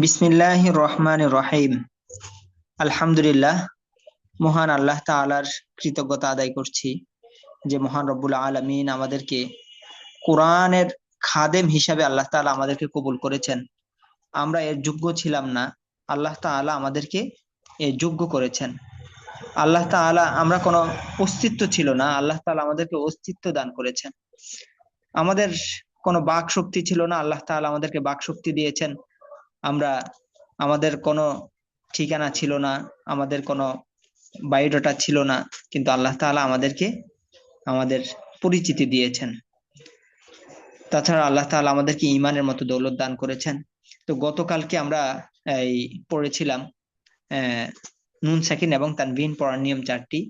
বিসমিল্লাহ রহমান রহিম। আলহামদুলিল্লাহ, মহান আল্লাহ তাআলার কৃতজ্ঞতা আদায় করছি যে মহান রব্বুল আলমিন আমাদেরকে কোরআনের খাদেম হিসাবে আল্লাহ তাআলা আমাদেরকে কবুল করেছেন। আমরা এর যোগ্য ছিলাম না, আল্লাহ তাআলা আমাদেরকে এর যোগ্য করেছেন। আল্লাহ তাআলা আমরা কোনো অস্তিত্ব ছিল না, আল্লাহ তাআলা আমাদেরকে অস্তিত্ব দান করেছেন। আমাদের কোনো বাক শক্তি ছিল না, আল্লাহ তাআলা আমাদেরকে বাক শক্তি দিয়েছেন। আমরা, আমাদের কোনো ঠিকানা ছিল না, আমাদের কোনো বায়োডাটা ছিল না, কিন্তু আল্লাহ তাআলা আমাদেরকে, আমাদের পরিচিতি দিয়েছেন। তাছাড়া আল্লাহ তাআলা আমাদেরকে ইমানের মতো দৌলত দান করেছেন। তো গতকালকে আমরা, এই, পড়েছিলাম নুন সাকিন এবং তানবিন পড়ার নিয়ম চারটি,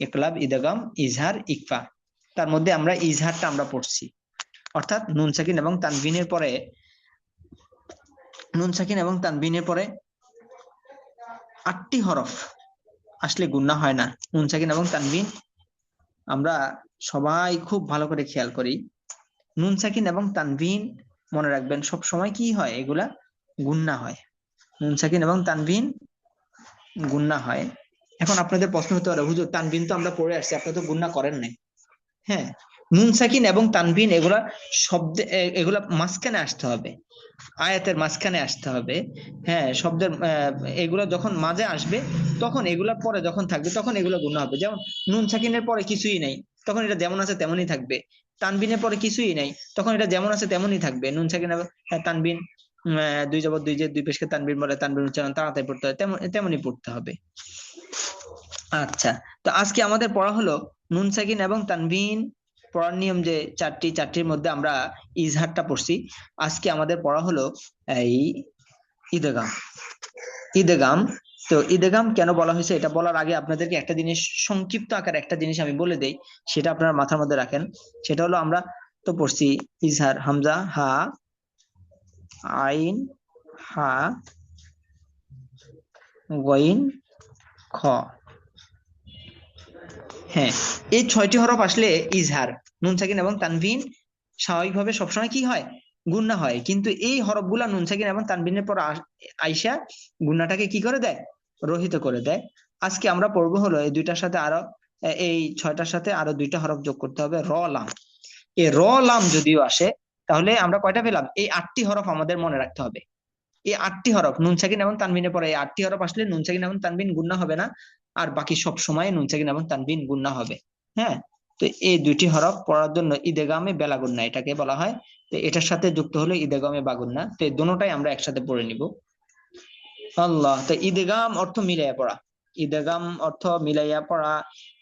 একলাব, ইদাগাম, ইজহার, ইকফা। তার মধ্যে আমরা ইজহারটা আমরা পড়ছি। অর্থাৎ নুন, সাকিন এবং তানবিনের পরে, নুন, সাকিন এবং তানবিনের পরে আটটি হরফ আসলে গুন্না হয় না। নুন, সাকিন এবং তানবিন আমরা সবাই খুব ভালো করে খেয়াল করি। নুন, সাকিন এবং তানবিন মনে রাখবেন সব সময় কি হয়? এগুলা গুন্না হয়। নুন, সাকিন এবং তানবিন গুন্না হয়। এখন আপনাদের প্রশ্ন হতে পারে, হুজুর তানবিন তো আমরা পড়ে আসছি আপনি তো গুন্না করেন নাই। হ্যাঁ নুন সাকিন এবং তানবিন এগুলা শব্দে এগুলা মাঝখানে আসতে হবে। আয়াতের মাঝখানে আসতে হবে। হ্যাঁ শব্দের এগুলা যখন মাঝে আসবে, তখন এগুলা পরে যখন থাকবে, তখন এগুলো গুণ হবে। যেমন নুন সাকিনের পরে কিছুই নেই, তখন এটা যেমন আছে তেমনই থাকবে। তানবিনের পরে কিছুই নেই, তখন এটা যেমন আছে তেমনই থাকবে। নুন সাকিন তানবিন দুই জবর দুই যে দুই পেশকে তানবিন বলে, তানবিন উচ্চারণ, তাড়াতাড়ি পড়তে হয়, তেমন, তেমনই পড়তে হবে। আচ্ছা তো আজকে আমাদের পড়া হলো নুন সাকিন এবং তানবিন পড়ার নিয়ম যে চারটি, চারটির মধ্যে আমরা ইজহারটা পড়ছি। আজকে আমাদের পড়া হলো এই ঈদগাম। ঈদগাম, তো ঈদগাম কেন বলা হয়েছে এটা বলার আগে আপনাদেরকে একটা জিনিস, সংক্ষিপ্ত আকার একটা জিনিস আমি বলে দেই, সেটা আপনারা মাথার মধ্যে রাখেন। সেটা হলো আমরা তো পড়ছি ইজহার, হামজা, হা, আইন, হা, গইন, খ। হ্যাঁ এই ছয়টি হরফ আসলে ইজহার। নুন সাকিন এবং তানভিন স্বাভাবিকভাবে সবসময় কি হয়? গুন্না হয়। কিন্তু এই হরফগুলা নুন সাকিন এবং তানভিনের পর আইসা গুন্নাটাকে কি করে দেয়? রহিত করে দেয়। আজকে আমরা পড়ব হলো এই দুইটার সাথে আরও এই ছয়টার সাথে আরও দুইটা হরফ যোগ করতে হবে, র লাম। এই র লাম যদিও আসে, তাহলে আমরা কয়টা পেলাম? এই আটটি হরফ আমাদের মনে রাখতে হবে। এই আটটি হরফ নুন সাকিন এবং তানবিনের পরে এই আটটি হরফ আসলে নুন সাকিন এবং তানবিন গুন্না হবে না, আর বাকি সব সময় নুন সাকিন এবং তানবিন গুন্না হবে। হ্যাঁ? তো এই দুইটি হরফ পড়ার জন্য ঈদেগামে বেলাগুন্না এটাকে বলা হয়। তো এটার সাথে যুক্ত হলো ঈদেগামে বাগুন্না তো এই দুটাই আমরা একসাথে পড়ে নিব। আল্লাহ, তো ঈদেগাম অর্থ মিলাইয়া পড়া। ঈদেগাম অর্থ মিলাইয়া পড়া।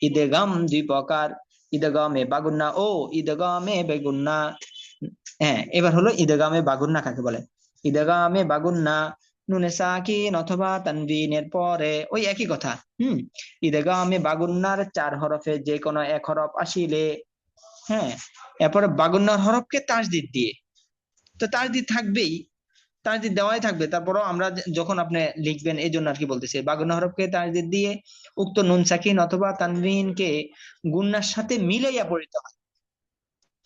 ঈদেগাম দুই প্রকার। ঈদেগামে বাগুন্না ও ঈদেগামে বেগুন্না হ্যাঁ এবার হলো ঈদেগামে বাগুন্না কাকে বলে? ঈদেগামে বাগুন্না নুনে সাকিন অথবা তানবিনের পরে ওই একই কথা হুম ঈদগামে বাগুন্নার চার হরফে যে কোনো এক হরফ আসিলে হ্যাঁ এরপরে বাগুন্নার হরফকে তাজদিদ দিয়ে তো তাজদিদ থাকবেই তাজদিদ দেওয়াই থাকবে তারপরও আমরা যখন আপনি লিখবেন এই জন্য আর কি বলতেছি বাগুন্না হরফকে তাজদিদ দিয়ে উক্ত নুন সাকিন অথবা তানবিনকে গুন্নার সাথে মিলাইয়া পড়িতে হয়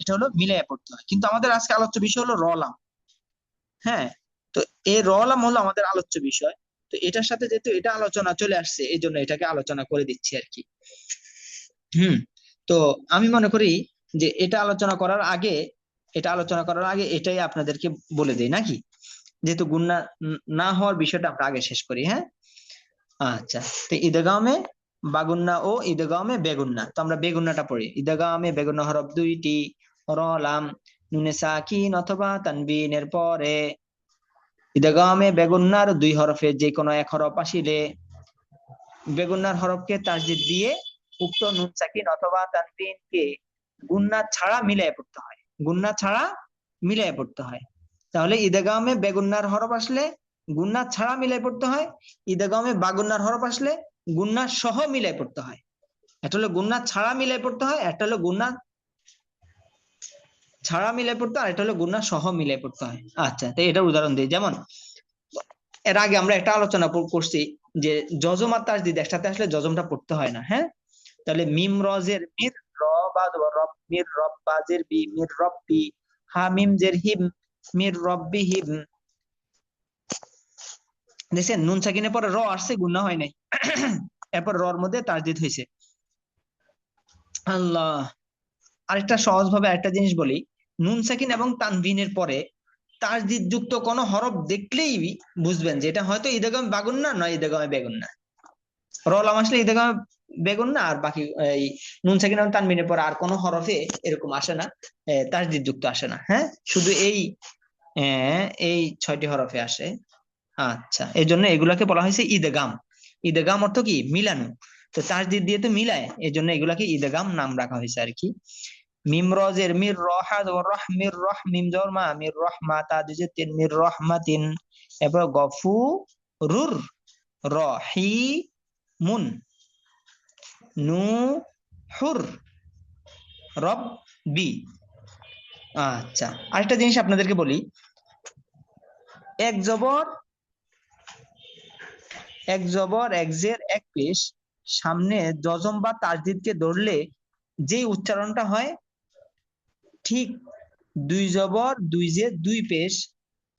এটা হলো মিলাইয়া পড়তে হয় কিন্তু আমাদের আজকে আলোচ্য বিষয় হলো রলাম হ্যাঁ তো এই রলাম হলো আমাদের আলোচ্য বিষয়। তো এটার সাথে যেহেতু এটা আলোচনা চলে আসছে, এই জন্য এটাকে আলোচনা করে দিচ্ছি আর কি। হুম, তো আমি মনে করি যে এটা আলোচনা করার আগে, এটা আলোচনা করার আগে এটাই আপনাদেরকে বলে দেই, নাকি? যেহেতু গুন্না না হওয়ার বিষয়টা আমরা আগে শেষ করি হ্যাঁ? আচ্ছা তো ঈদগামে বাগুন্না ও ঈদগামে বেগুন্না। তো আমরা বেগুন্নাটা পড়ি। ঈদগামে বেগুন্না হরফ দুইটি রলাম নুনে সাকিন অথবা তানবিনের পরে ঈদগামে বেগুন্নার দুই হরফে যে কোনো এক হরফ আসিলে বেগুন্নার হরফকে তাসদিদ দিয়ে উক্ত নুন, সাকিন অথবা তানবিনকে গুন্না ছাড়া মিলাই পড়তে হয়। গুন্না ছাড়া মিলাই পড়তে হয়। তাহলে ঈদগামে বেগুন্নার হরফ আসলে গুন্না ছাড়া মিলাই পড়তে হয় ঈদগামে বাগুন্নার হরফ আসলে গুন্না সহ মিলাই পড়তে হয়। এটা হলো গুন্না ছাড়া মিলাই পড়তে হয়, একটা হলো গুন্না ছাড়া মিলে পড়তে আর এটা হলো গুন্না সহ মিলে পড়তে। হয় আচ্ছা তো এটার উদাহরণ দিই। যেমন, এর আগে আমরা একটা আলোচনা করছি যে জজম আর তাসদিদ একসাথে আসলে জজমটা পড়তে হয় না হ্যাঁ? তাহলে মিম রজের মির র বা রব মির রব বাজের বি, মির রব্বি, হা মিম জের হিম, মির রব্বিহিম দেখছেন, নুন সাকিনের পরে র আসছে গুন্না হয় নাই। এরপর রর মধ্যে তাজদিদ হয়েছে। আল্লাহ আরেকটা সহজ ভাবে আরেকটা জিনিস বলি। নুন সাকিন এবং তানভিনের পরে তাজদিদ যুক্ত কোনো হরফ দেখলেই বুঝবেন যে এটা হয়তো ঈদগামে বাগুন না, নয় ঈদগামে বেগুন না। রলাম আসলে ঈদগামে বেগুন না, আর বাকি এই নুন সাকিন এবং তানভিনের পরে আর কোনো হরফে এরকম আসে না তাজদিদ যুক্ত আসে না। হ্যাঁ? শুধু এই এই ছয়টি হরফে আসে। আচ্ছা এই জন্য এগুলাকে বলা হয়েছে ঈদগাম। ঈদগাম অর্থ কি? মিলানো। তো তাজদিদ দিয়ে তো মিলায়। এই জন্য এগুলাকে ঈদগাম নাম রাখা হয়েছে আর কি। মিম রজের মির রহাদ ও রহ মির রহ মিম জর মা, মির রহমা তা দুজে তিন মির রহমাতিন। এরপর গফু রুর রহি মুন নু হুর রব বি আচ্ছা আরেকটা জিনিস আপনাদেরকে বলি। এক জবর এক জবর, এক জের, এক পেশ সামনে জজম বা তাজদিদকে ধরলে যে উচ্চারণটা হয়, ঠিক দুই জবর, দুই যে দুই পেশ,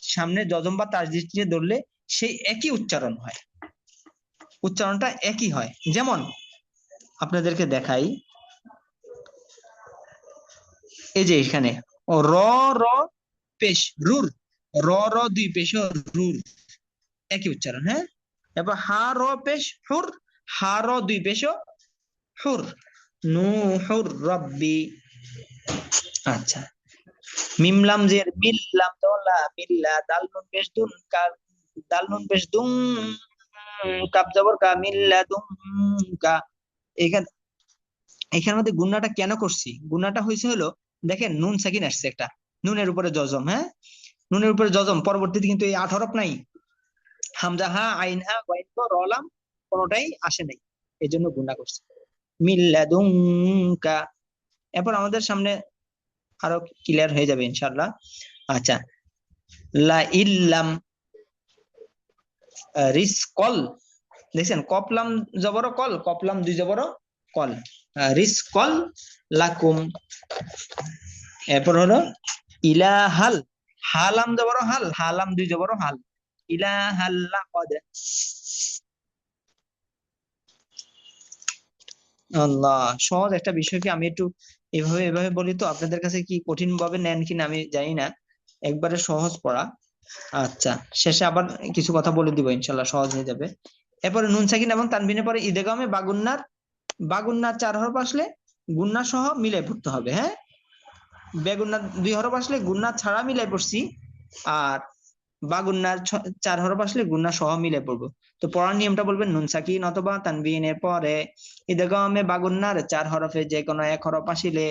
সামনে জজম বা তাজদিদকে ধরলে সেই একই উচ্চারণ হয়। উচ্চারণটা একই হয়। যেমন আপনাদেরকে দেখাই, এই যে এখানে, র র, পেশ, রুর, র র, দুই পেশ, রুর, একই উচ্চারণ হ্যাঁ? এবার হা, র, পেশ, হুর হা র দুই পেশ। হুর। নু হুর রব্বি। আচ্ছা। মিমলাম জের মিল্লাম দলা মিল্লা দাল নুন পেশ দুন কা দাল নুন পেশ দুন কাপ জবর কা মিল্লা দুন কা। এখানে, এখানের মধ্যে গুন্নাটা কেন করছি? গুন্নাটা হয়েছে হলো, দেখেন নুন সাকিন আসছে একটা। নুনের উপরে জজম হ্যাঁ? নুনের উপরে জজম পরবর্তীতে কিন্তু এই হরফ নাই। হামজা হা, আইন হা, ওয়াইন রলাম কোনটাই আসে নাই। এই জন্য গুণা করছে। মিল্লাদুঙ্কা এরপর আমাদের সামনে আরও ক্লিয়ার হয়ে যাবে ইনশাআল্লাহ। আচ্ছা। লা ইল্লাম রিসকল। দেখছেন? কপলাম জবর কল, কপলাম দুই জবর কল। রিসকল লাকুম। এরপর হলো ইলাহাল, হালাম জবর হাল, হালাম দুই জবর হাল। ইলাহাল লাকাদ আল্লাহ, সহজ একটা বিষয়কে আমি একটু এভাবে এভাবে বলি তো, আপনাদের কাছে কি কঠিন ভাবে নেন কিনা আমি জানি না। একবারে সহজ পড়া। আচ্ছা শেষে আবার কিছু কথা বলে দিব ইনশাল্লাহ সহজ হয়ে যাবে। এরপরে নুন সাকিন এবং তানবিনের পরে ঈদেগামে বাগুন্নার বাগুন্নার চার হরফ আসলে গুন্না সহ মিলে পড়তে হবে হ্যাঁ? বেগুন্নার দুই হরফ আসলে গুন্না ছাড়া মিলাই পড়ছি। আর বাগুন্নার চার হরফ আসলে গুন্না সহ মিলে পড়ব। তো পড়ার নিয়মটা বলবেন, নুন সাকিন অথবা তানবিনের পরে ঈদগামে বাগুন্নার চার হরফে যে কোনো এক হরফ আসিলে,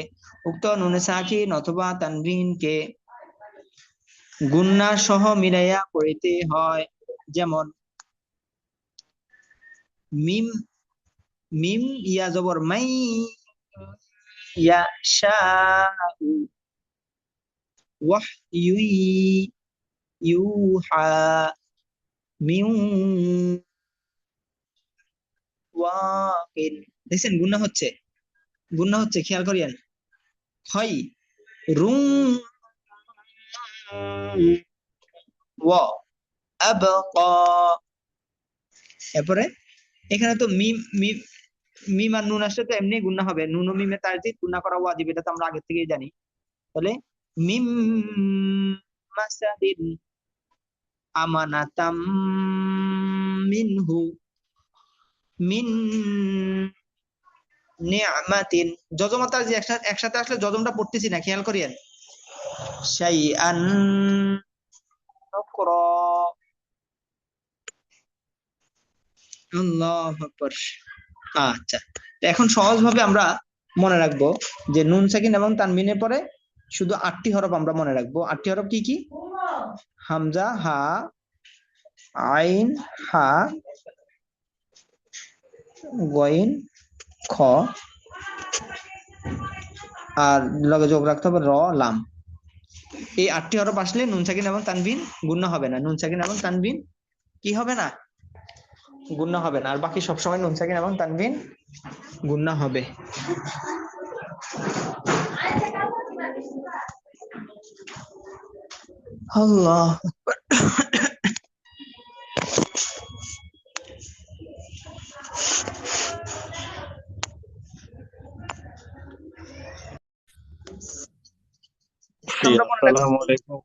উক্ত নুন সাকিন অথবা তানবিনকে গুন্না সহ মিলাইয়া পড়িতে হয়। যেমন, মিম মিম ইয়া জবর মাই ইয়া শাউ, ওয়াহ ইউই ইউহা মিউ ওয়াকিন দেখছেন গুন্না হচ্ছে। গুন্না হচ্ছে, খেয়াল করিয়েন। হয়, রুম ওয়া এরপরে, এখানে তো মিম মিম মিম আর নুন আসলে তো এমনি গুন্না হবে। নুন মিমে তার গুন্না করা ওয়াজিব, এটা তো আমরা আগে থেকেই জানি। তাহলে, মিম মাসাদিন আমানাতাম মিনহু মিন নিয়ামাতিন। যজমাতার যে একসাথে আসলে যজমটা পড়তেছি না, খেয়াল করিয়েন। শাইআন নুকরা। আল্লাহু আচ্ছা এখন সহজভাবে আমরা মনে রাখব যে নুন সাকিন এবং তানবিনের পরে শুধু আটটি হরফ আমরা মনে রাখব। আটটি হরফ কি কি? হামজা, হা, আইন, হা, গইন, খ, আর লগে যোগ রাখতে হবে র, লাম। এই আটটি হরফ আসলে নুন, সাকিন এবং তানবিন গুণ হবে না। নুন, সাকিন এবং তানবিন কি হবে না? গুণ হবে না। আর বাকি সবসময় নুন, সাকিন এবং তানবিন গুণ হবে। الله. أكبر السلام عليكم.